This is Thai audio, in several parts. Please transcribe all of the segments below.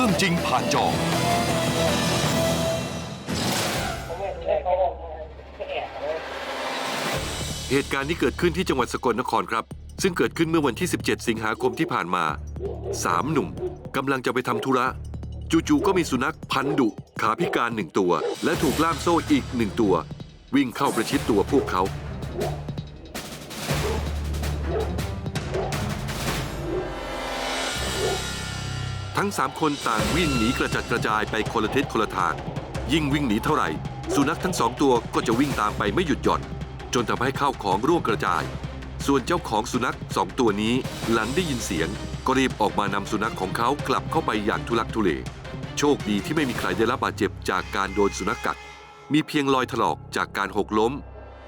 รื่องจริงผ่านจอ เหตุการณ์นี้เกิดขึ้นที่จังหวัดสกลนครครับ ซึ่งเกิดขึ้นเมื่อวันที่ 17 สิงหาคมที่ผ่านมาสามหนุ่มกำลังจะไปทำธุระ จู่ๆก็มีสุนัขพันธุ์ดุขาพิการหนึ่งตัว และถูกล่ามโซ่อีกหนึ่งตัว วิ่งเข้าประชิดตัวพวกเขา ทั้ง 3 คนต่างวิ่งหนีกระจัดกระจายไปคนละทิศคนละทาง ยิ่งวิ่งหนีเท่าไหร่ สุนัขทั้งสองตัวก็จะวิ่งตามไปไม่หยุดหย่อน จนทำให้ข้าวของร่วงกระจาย ส่วนเจ้าของสุนัขสองตัวนี้หลังได้ยินเสียง ก็รีบออกมานำสุนัขของเขากลับเข้าไปอย่างทุลักทุเล โชคดีที่ไม่มีใครได้รับบาดเจ็บจากการโดนสุนัขกัด มีเพียงรอยถลอกจากการหกล้ม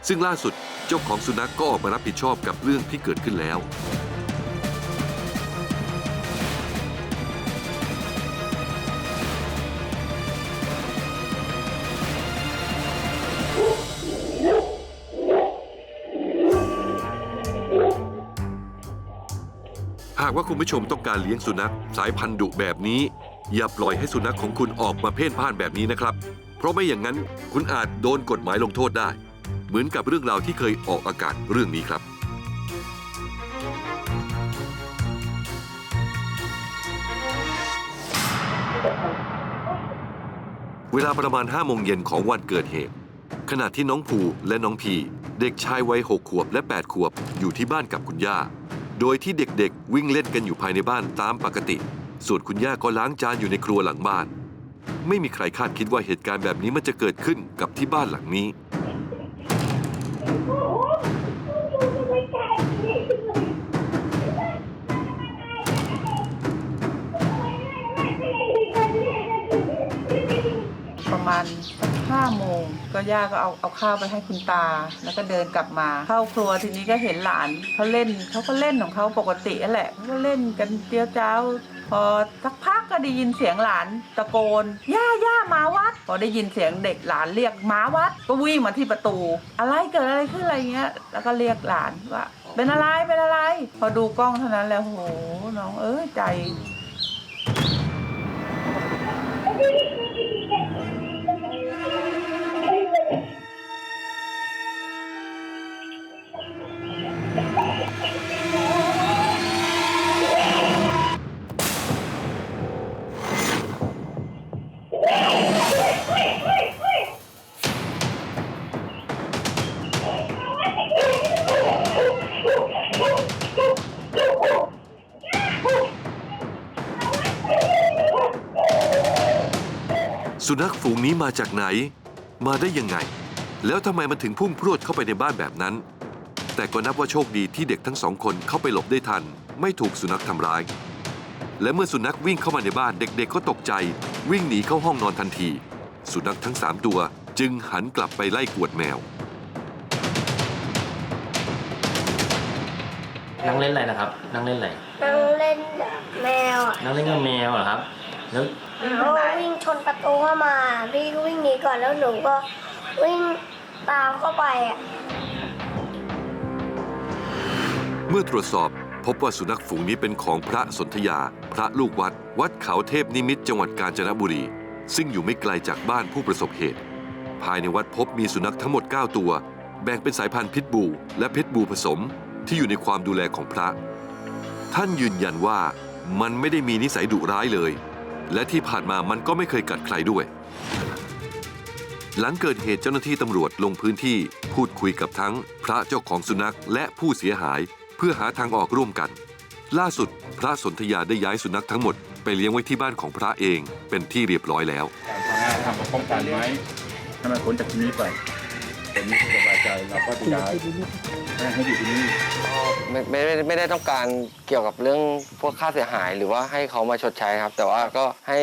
ซึ่งล่าสุดเจ้าของสุนัขก็ออกมารับผิดชอบกับเรื่องที่เกิดขึ้นแล้ว หากว่าคุณผู้ชมต้องการเลี้ยงสุนัขสายพันธุ์ดุแบบนี้ อย่าปล่อยให้สุนัขของคุณออกมาเพ่นพ่านแบบนี้นะครับ เพราะไม่อย่างนั้นคุณอาจโดนกฎหมายลงโทษได้ เหมือนกับเรื่องราวที่เคยออกอากาศเรื่องนี้ครับเวลาประมาณ5โมงเย็นของวันเกิดเหตุ ขณะที่น้องภูและน้องพี เด็กชายวัย6ขวบและ 8 ขวบอยู่ที่บ้านกับคุณย่า โดยที่เด็กๆ วิ่งเล่นกันอยู่ภายในบ้านตามปกติ ส่วนคุณย่าก็ล้างจานอยู่ในครัวหลังบ้าน ไม่มีใครคาดคิดว่าเหตุการณ์แบบนี้มันจะเกิดขึ้นกับที่บ้านหลังนี้ ประมาณ ห้าโมงก็ย่าก็เอาเอาข้าวไปให้คุณตา แล้วก็เดินกลับมา เข้าครัวทีนี้ก็เห็นหลานเขาเล่นเขาก็เล่นของเขาปกติแหละเขาก็เล่นกันเจียวจ้าวพอสักพักก็ได้ยินเสียงหลานตะโกน ย่าย่ามาวัด พอได้ยินเสียงเด็กหลานเรียกมาวัด ก็วิ่งมาที่ประตู อะไรเกิดอะไรขึ้นอะไรเงี้ย แล้วก็เรียกหลานว่า เป็นอะไรเป็นอะไร พอดูกล้องเท่านั้นแล้วโหน้องเอ้ยใจ สุนัขฝูงนี้มาจากไหน มาได้ยังไง แล้วทำไมมันถึงพุ่งพรวดเข้าไปในบ้านแบบนั้น แต่ก็นับว่าโชคดีที่เด็กทั้งสองคนเข้าไปหลบได้ทัน ไม่ถูกสุนัขทำร้าย และเมื่อสุนัขวิ่งเข้ามาในบ้านเด็กๆ ก็ตกใจ วิ่งหนีเข้าห้องนอนทันที สุนัขทั้งสามตัวจึงหันกลับไปไล่กวดแมว นั่งเล่นอะไรนะครับ นั่งเล่นอะไรนั่งเล่นกับแมวอะนั่งเล่นกับแมวเหรอครับ แล้วเขาวิ่งชนประตูเข้ามาพี่ก็วิ่งหนีก่อนแล้วหนูก็วิ่งตามเข้าไปอะเมื่อตรวจสอบพบว่าสุนัขฝูงนี้เป็นของพระสนธยา พระลูกวัด วัดเขาเทพนิมิตรจังหวัดกาญจนบุรี ซึ่งอยู่ไม่ไกลจากบ้านผู้ประสบเหตุ ภายในวัดพบมีสุนัขทั้งหมด 9 ตัว แบ่งเป็นสายพันธุ์พิษบู และเพชรบูผสมที่อยู่ในความดูแลของพระ ท่านยืนยันว่ามันไม่ได้มีนิสัยดุร้ายเลย และที่ผ่านมามันก็ไม่เคยกัดใครด้วย หลังเกิดเหตุเจ้าหน้าที่ตำรวจลงพื้นที่พูดคุยกับทั้งพระเจ้าของสุนัขและผู้เสียหาย เพื่อหาทางออกร่วมกัน ล่าสุด พระสนธยาได้ย้ายสุนัขทั้งหมด ไปเลี้ยงไว้ที่บ้านของพระเองเป็นที่เรียบร้อยแล้ว ทำมาป้องกันไหมให้มันพ้นจากที่นี้ไปคนนี้สบายใจเราก็จะย้ายให้ให้อยู่ที่นี่ไม่ไม่ได้ไม่ได้ต้องการเกี่ยวกับเรื่องพวกค่าเสียหายหรือว่าให้เขามาชดใช้ครับ แต่ว่าก็ให้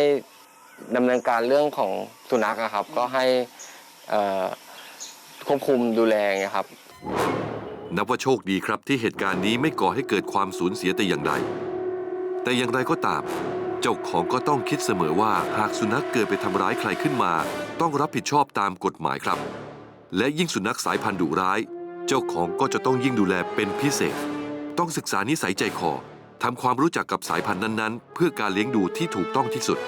ดำเนินการเรื่องของสุนัขอะครับ ก็ให้เอ่อควบคุมดูแลอย่างเงี้ยครับ นับว่าโชคดีครับที่เหตุการณ์นี้ไม่ก่อให้เกิดความสูญเสียแต่อย่างใด แต่อย่างไรก็ตาม เจ้าของก็ต้องคิดเสมอว่าหากสุนัขเกิดไปทำร้ายใครขึ้นมา ต้องรับผิดชอบตามกฎหมายครับ และยิ่งสุนัขสายพันธุ์ดุร้าย เจ้าของก็จะต้องยิ่งดูแลเป็นพิเศษ ต้องศึกษานิสัยใจคอทำความรู้จักกับสายพันธุ์นั้นๆ เพื่อการเลี้ยงดูที่ถูกต้องที่สุด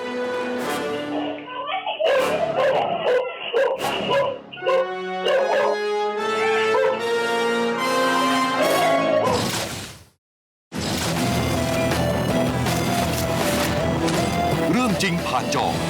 安装